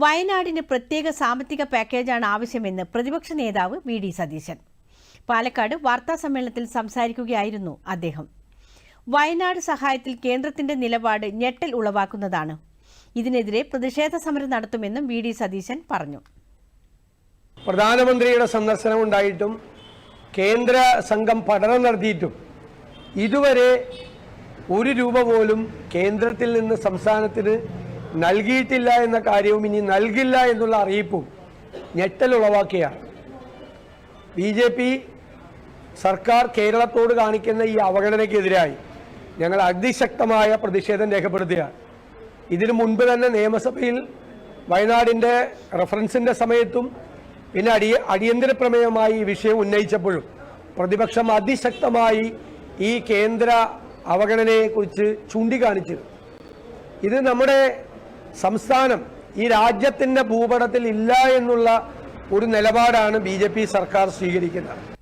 വയനാടിന് പ്രത്യേക സാമ്പത്തിക പാക്കേജാണ് ആവശ്യമെന്ന് പ്രതിപക്ഷ നേതാവ് വി ഡി സതീശൻ. പാലക്കാട് വാർത്താ സമ്മേളനത്തിൽ സംസാരിക്കുകയായിരുന്നു അദ്ദേഹം. വയനാട് സഹായത്തിൽ കേന്ദ്രത്തിന്റെ നിലപാട് ഞെട്ടൽ ഉളവാക്കുന്നതാണ്. ഇതിനെതിരെ പ്രതിഷേധ സമരം നടത്തുമെന്നും വി ഡി സതീശൻ പറഞ്ഞു. പ്രധാനമന്ത്രിയുടെ സന്ദർശനം ഉണ്ടായിട്ടും കേന്ദ്ര സംഘം പഠനം നടത്തിയിട്ടും ഇതുവരെ ഒരു രൂപ പോലും കേന്ദ്രത്തിൽ നിന്ന് സംസ്ഥാനത്തിന് നൽകിയിട്ടില്ല എന്ന കാര്യവും ഇനി നൽകില്ല എന്നുള്ള അറിയിപ്പും ഞെട്ടലുളവാക്കിയാണ് ബി ജെ പി സർക്കാർ കേരളത്തോട് കാണിക്കുന്ന ഈ അവഗണനയ്ക്കെതിരായി ഞങ്ങൾ അതിശക്തമായ പ്രതിഷേധം രേഖപ്പെടുത്തുകയാണ്. ഇതിനു മുൻപ് തന്നെ നിയമസഭയിൽ വയനാടിന്റെ റഫറൻസിന്റെ സമയത്തും പിന്നെ അടിയ അടിയന്തര പ്രമേയമായി ഈ വിഷയം ഉന്നയിച്ചപ്പോഴും പ്രതിപക്ഷം അതിശക്തമായി ഈ കേന്ദ്ര അവഗണനയെക്കുറിച്ച് ചൂണ്ടിക്കാണിച്ചിരുന്നു. ഇത് നമ്മുടെ സംസ്ഥാനം ഈ രാജ്യത്തിന്റെ ഭൂപടത്തിൽ ഇല്ല എന്നുള്ള ഒരു നിലപാടാണ് ബി സർക്കാർ സ്വീകരിക്കുന്നത്.